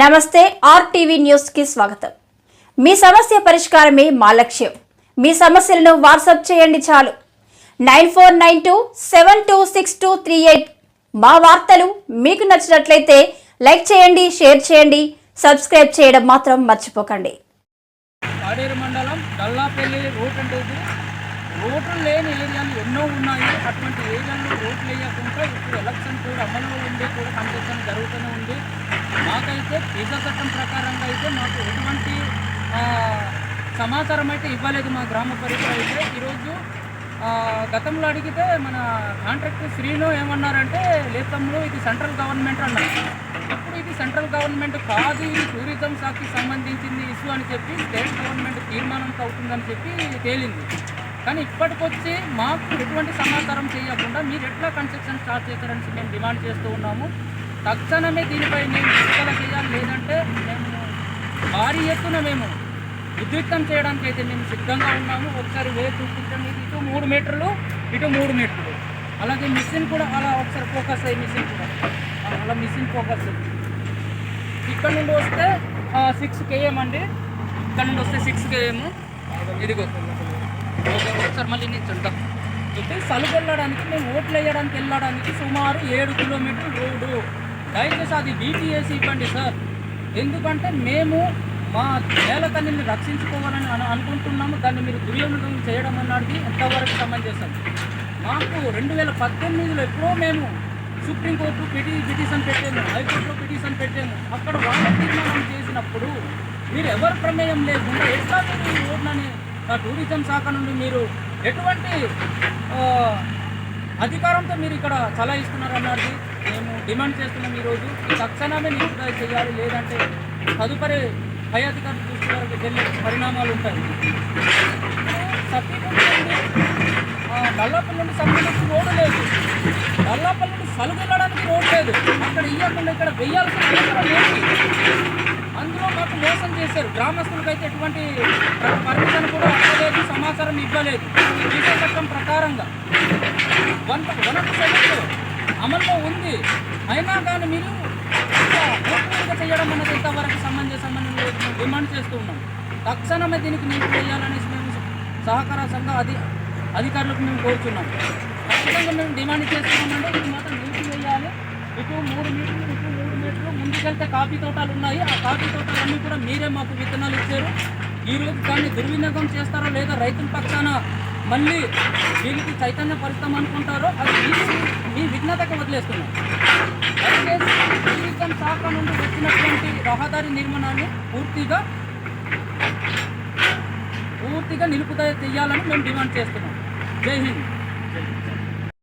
నమస్తే ఆర్టీవీ న్యూస్కి స్వాగతం. మీ సమస్య పరిష్కారమే మా లక్ష్యం. మీ సమస్యలను వాట్సాప్ చేయండి చాలు. Nine four nine two seven two six two three eight మా వార్తలు మీకు నచ్చినట్లయితే లైక్ చేయండి షేర్ చేయండి సబ్స్క్రైబ్ చేయడం మాత్రం మర్చిపోకండి. పాడేరు మండలం గల్లాపల్లి రోడ్ అంటే రోడ్లు లేని ఏరియాలు ఎన్నో ఉన్నాయి. అటువంటి ఏరియాలో రోడ్లు వేయకుండా ఇప్పుడు ఎలక్షన్ కూడా అమలులో ఉంది కూడా కన్స్ట్రక్షన్ జరుగుతూనే ఉంది. అయితే పీజా చట్టం ప్రకారంగా అయితే మాకు ఎటువంటి సమాచారం అయితే ఇవ్వలేదు మా గ్రామ పరిధిలో అయితే. ఈరోజు గతంలో అడిగితే మన కాంట్రాక్టర్ శ్రీను ఏమన్నారంటే లేతమ్ముడు ఇది సెంట్రల్ గవర్నమెంట్ అన్నారు ఇప్పుడు ఇది సెంట్రల్ గవర్నమెంట్ కాదు ఇది టూరిజం శాఖకి సంబంధించింది ఇష్యూ అని చెప్పి స్టేట్ గవర్నమెంట్ తీర్మానం అవుతుందని చెప్పి తేలింది. కానీ ఇప్పటికొచ్చి మాకు ఎటువంటి సమాచారం చేయకుండా మీరు ఎట్లా కన్స్ట్రక్షన్ స్టార్ట్ చేస్తారని మేము డిమాండ్ చేస్తూ ఉన్నాము. తక్షణమే దీనిపై మేము విడుదల చేయాలి. లేదంటే మేము భారీ ఎత్తున మేము ఉద్రిక్తం చేయడానికి అయితే మేము సిద్ధంగా ఉన్నాము. ఒకసారి వే చూపించండి. ఇటు మూడు మీటర్లు ఇటు మూడు మీటర్లు. అలాగే మిషన్ కూడా అలా ఒకసారి ఫోకస్ అయ్యి మిషన్ కూడా. అలా మిషన్ ఫోకస్ ఇక్కడ నుండి వస్తే సిక్స్ కేఎం అండి. ఇక్కడ నుండి వస్తే సిక్స్ కేఎం. ఇదిగో. ఓకే, ఒకసారి మళ్ళీ నేను చూద్దాం అయితే సలుగు వెళ్ళడానికి మేము ఓట్లు వేయడానికి వెళ్ళడానికి సుమారు ఏడు కిలోమీటర్లు రోడ్డు. దయచేసి అది బీటీఏసీ ఇవ్వండి సార్ ఎందుకంటే మేము మా నేల తల్లిని రక్షించుకోవాలని అని అనుకుంటున్నాము. దాన్ని మీరు దుర్యోగం చేయడం అన్నది ఎంతవరకు సమంజసం? మాకు రెండు వేల పద్దెనిమిదిలో ఎప్పుడో మేము సుప్రీంకోర్టు పిటి పిటిషన్ పెట్టాము హైకోర్టులో పిటిషన్ పెట్టాము. అక్కడ వాళ్ళ తీర్మానం చేసినప్పుడు మీరు ఎవరి ప్రమేయం లేకుండా ఎట్లా మీరు ఈ రోడ్లని ఆ టూరిజం శాఖ నుండి మీరు ఎటువంటి అధికారంతో మీరు ఇక్కడ చలాయిస్తున్నారు అన్నది మేము డిమాండ్ చేస్తున్నాం ఈరోజు. తక్షణమే నిలుపుదల చేయాలి లేదంటే తదుపరి పై అధికారులు దృష్టి వరకు వెళ్ళే పరిణామాలు ఉంటాయి. నల్లపల్లి నుండి సంబంధించి రోడ్డు లేదు. నల్లపల్లి నుండి సలుగు వెళ్ళడానికి రోడ్డు లేదు. అక్కడ ఇవ్వకుండా ఇక్కడ వెయ్యాల్సిన అవసరం లేదు. అందులో మాకు మోసం చేశారు. గ్రామస్తులకు అయితే ఎటువంటి పర్మిషన్ కూడా అవ్వలేదు సమాచారం ఇవ్వలేదు. విజయ చట్టం ప్రకారంగా. వన్ వన్ ఆఫ్ సెవెన్ అమల్లో ఉంది. అయినా కానీ మీరు ఇంకా ఓపెన్గా చేయడం అన్నది ఎంతవరకు సమంజసమని మేము డిమాండ్ చేస్తూ ఉన్నాం. తక్షణమే దీనికి నీకు చేయాలనేసి మేము సహకార సంఘ అధి అధికారులకు మేము కోరుతున్నాం ఖచ్చితంగా మేము డిమాండ్ చేస్తున్నామంటే ఇది మాత్రం నిలిపివేయాలి ఇటు మూడు మీటర్లు ఇటు మూడు మీటర్లు ముందుకెళ్తే కాఫీ తోటలు ఉన్నాయి. ఆ కాఫీ తోటలన్నీ కూడా మీరే మాకు విత్తనాలు ఇచ్చారు. ఈరోజు దాన్ని దుర్వినియోగం చేస్తారో లేదా రైతుల పక్షాన మళ్ళీ వీళ్ళకి చైతన్య పరుస్తాం అనుకుంటారో అది మీ మీ విఘ్నతకు వదిలేస్తున్నాం. దయచేసి టూరిజం శాఖ నుండి వచ్చినటువంటి రహదారి నిర్మాణాన్ని పూర్తిగా పూర్తిగా నిలుపుదల చేయాలని మేము డిమాండ్ చేస్తున్నాం. జై హింద్.